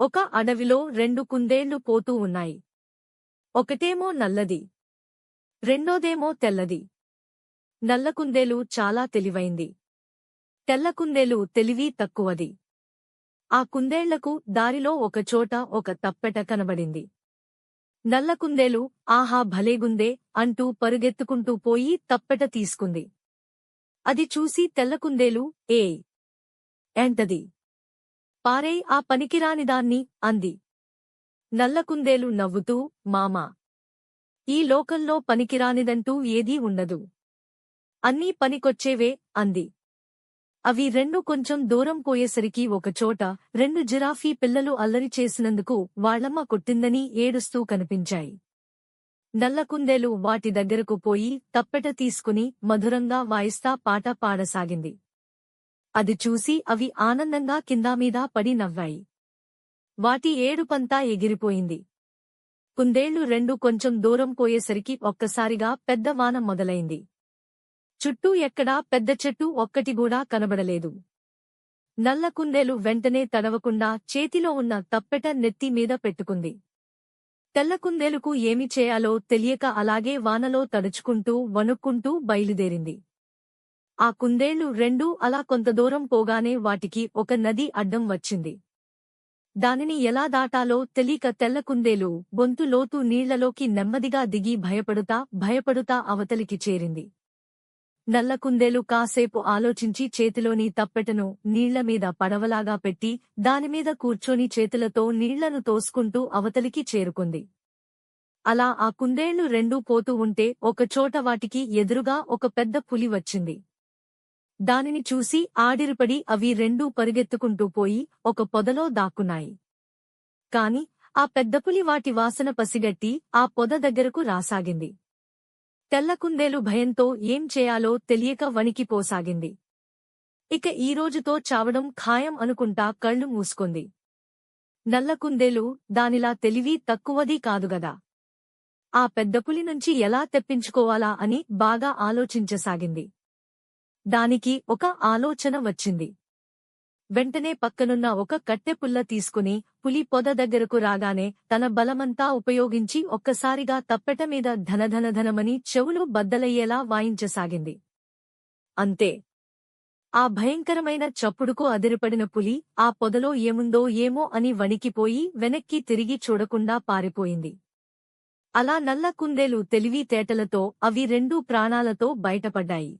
ఒక అడవిలో రెండు కుందేళ్ళు పోతూ ఉన్నాయి. ఒకటేమో నల్లది రెండోదేమో తెల్లది. నల్ల కుందేలు చాలా తెలివైంది. తెల్ల కుందేలు తెలివి తక్కువది. ఆ కుందేళ్ళకు దారిలో ఒకచోట ఒక తప్పెట కనబడింది. నల్ల కుందేలు ఆహా భలేగుందే అంటూ పరుగెత్తుకుంటూ పోయి తప్పెట తీసుకుంది. అది చూసి తెల్ల కుందేలు ఏ ఏంటది? పారేయ్ ఆ పనికిరానిదాన్ని అంది. నల్లకుందేలు నవ్వుతూ మామా ఈ లోకంలో పనికిరానిదంటూ ఏదీ ఉండదు. అన్నీ పనికొచ్చేవే అంది. అవి రెండు కొంచెం దూరం పోయేసరికి ఒకచోట రెండు జిరాఫీ పిల్లలు అల్లరి చేసినందుకు వాళ్ళమ్మ కొట్టిందని ఏడుస్తూ కనిపించాయి. నల్లకుందేలు వాటి దగ్గరకు పోయి తప్పెట తీసుకుని మధురంగా వాయిస్తా పాట పాడసాగింది. అది చూసి అవి ఆనందంగా కిందామీదా పడి నవ్వాయి. వాటి ఏడుపంతా ఎగిరిపోయింది. కుందేళ్ళు రెండు కొంచెం దూరం పోయేసరికి ఒక్కసారిగా పెద్ద వాన మొదలైంది. చుట్టూ ఎక్కడా పెద్ద చెట్టు ఒక్కటిగూడా కనబడలేదు. నల్ల కుందేలు వెంటనే తడవకుండా చేతిలో ఉన్న తప్పెట నెత్తి మీద పెట్టుకుంది. తెల్ల కుందేలుకు ఏమి చేయాలో తెలియక అలాగే వానలో తడుచుకుంటూ వణుక్కుంటూ బయలుదేరింది. ఆ కుందేళ్ళు రెండూ అలా కొంత దూరం పోగానే వాటికి ఒక నది అడ్డం వచ్చింది. దానిని ఎలా దాటాలో తెలియక తెల్ల కుందేలు బొంతు లోతు నీళ్ళలోకి నెమ్మదిగా దిగి భయపడుతా భయపడుతా అవతలికి చేరింది. నల్ల కుందేలు కాసేపు ఆలోచించి చేతిలోని తప్పెటను నీళ్ళమీద పడవలాగా పెట్టి దానిమీద కూర్చొని చేతులతో నీళ్ళను తోసుకుంటూ అవతలికి చేరుకుంది. అలా ఆ కుందేళ్ళు రెండూ పోతూ ఉంటే ఒకచోట వాటికి ఎదురుగా ఒక పెద్ద పులి వచ్చింది. దానిని చూసి ఆడిరిపడి అవి రెండూ పరిగెత్తుకుంటూ పోయి ఒక పొదలో దాక్కున్నాయి. కాని ఆ పెద్దపులి వాటి వాసన పసిగట్టి ఆ పొద దగ్గరకు రాసాగింది. తెల్లకుందేలు భయంతో ఏం చేయాలో తెలియక వణికిపోసాగింది ఇక ఈ రోజుతో చావడం ఖాయం అనుకుంటా కళ్ళు మూసుకుంది. నల్లకుందేలు దానిలా తెలివి తక్కువది కాదుగదా ఆ పెద్దపులి నుంచి ఎలా తెప్పించుకోవాలా అని బాగా ఆలోచించసాగింది. దానికి ఒక ఆలోచన వచ్చింది. వెంటనే పక్కనున్న ఒక కట్టెపుల్ల తీసుకుని పులి పొద దగ్గరకు రాగానే తన బలమంతా ఉపయోగించి ఒక్కసారిగా తప్పెట మీద ధనధనధనమని చెవులు బద్దలయ్యేలా వాయించసాగింది. అంతే. ఆ భయంకరమైన చప్పుడుకు అదిరిపడిన పులి ఆ పొదలో ఏముందో ఏమో అని వణికిపోయి వెనక్కి తిరిగి చూడకుండా పారిపోయింది. అలా నల్ల కుందేలు తెలివితేటలతో అవి రెండూ ప్రాణాలతో బయటపడ్డాయి.